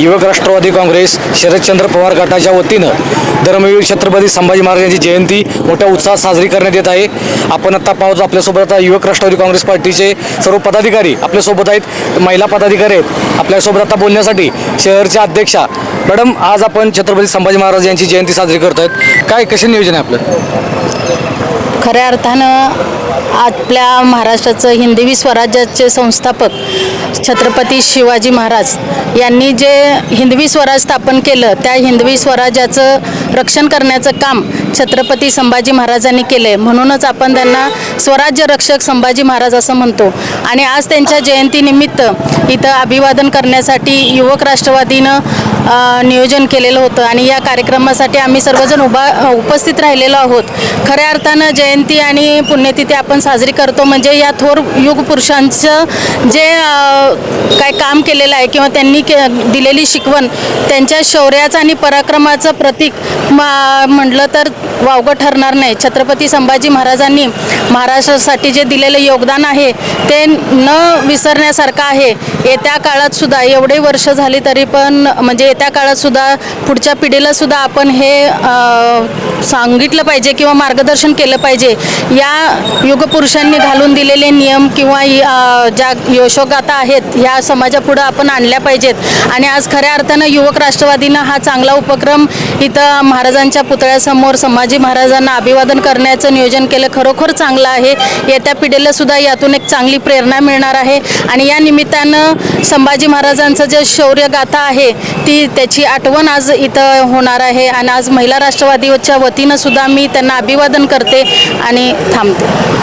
युवक राष्ट्रवादी काँग्रेस शरदचंद्र पवार गटाच्या वतीनं धर्मवीर छत्रपती संभाजी महाराज यांची जयंती मोठ्या उत्साहात साजरी करण्यात येत आहे. आपण आत्ता पाहतो आपल्यासोबत आता युवक राष्ट्रवादी काँग्रेस पार्टीचे सर्व पदाधिकारी आपल्यासोबत आहेत महिला पदाधिकारी आहेत. आपल्यासोबत आता बोलण्यासाठी शहरच्या अध्यक्षा. मॅडम आज आपण छत्रपती संभाजी महाराज यांची जयंती साजरी करत आहेत काय कसे नियोजन आहे आपलं? खऱ्या अर्थानं आपल्या महाराष्ट्राचं हिंदवी स्वराज्याचे संस्थापक छत्रपती शिवाजी महाराज यांनी जे हिंदवी स्वराज स्थापन केलं त्या हिंदवी स्वराज्याचं रक्षण करण्याचं काम छत्रपती संभाजी महाराजांनी केलं आहे म्हणूनच आपण त्यांना स्वराज्य रक्षक संभाजी महाराज असं म्हणतो. आणि आज त्यांच्या जयंतीनिमित्त इथं अभिवादन करण्यासाठी युवक राष्ट्रवादीनं नियोजन केलेलं होतं आणि या कार्यक्रमासाठी आम्ही सर्वजण उभा उपस्थित राहिलेलो आहोत. खऱ्या अर्थानं जयंती आणि पुण्यतिथी आपण साजरी करतो म्हणजे या थोर युग पुरुषांचं जे काय काम केलेलं आहे किंवा त्यांनी के दिलेली शिकवण त्यांच्या शौर्याचं आणि पराक्रमाचं प्रतीक मा- म्हटलं तर वावगं ठरणार नाही. छत्रपती संभाजी महाराजांनी महाराष्ट्रासाठी जे दिलेलं योगदान आहे ते न विसरण्यासारखं आहे. येत्या काळात सुद्धा एवढे वर्ष झाली तरी पण म्हणजे येत्या काळातसुद्धा पुढच्या पिढीलासुद्धा आपण हे सांगितलं पाहिजे किंवा मार्गदर्शन केलं पाहिजे. या युगपुरुषांनी घालून दिलेले नियम किंवा ज्या यशोगाथा आहेत ह्या समाजापुढं आपण आणल्या पाहिजेत. आणि आज खऱ्या अर्थानं युवक राष्ट्रवादीनं हा चांगला उपक्रम इथं महाराजांच्या पुतळ्यासमोर संभाजी महाराजांना अभिवादन करण्याचं नियोजन केलं खरोखर चांगलं आहे. येत्या पिढीला सुद्धा यातून एक चांगली प्रेरणा मिळणार आहे. आणि या निमित्तानं संभाजी महाराजांचं जे शौर्यगाथा आहे ती त्याची आठवण आज इथं होणार आहे आणि आज महिला राष्ट्रवादीच्या वतीनं सुद्धा मी त्यांना अभिवादन करते आणि थांबते.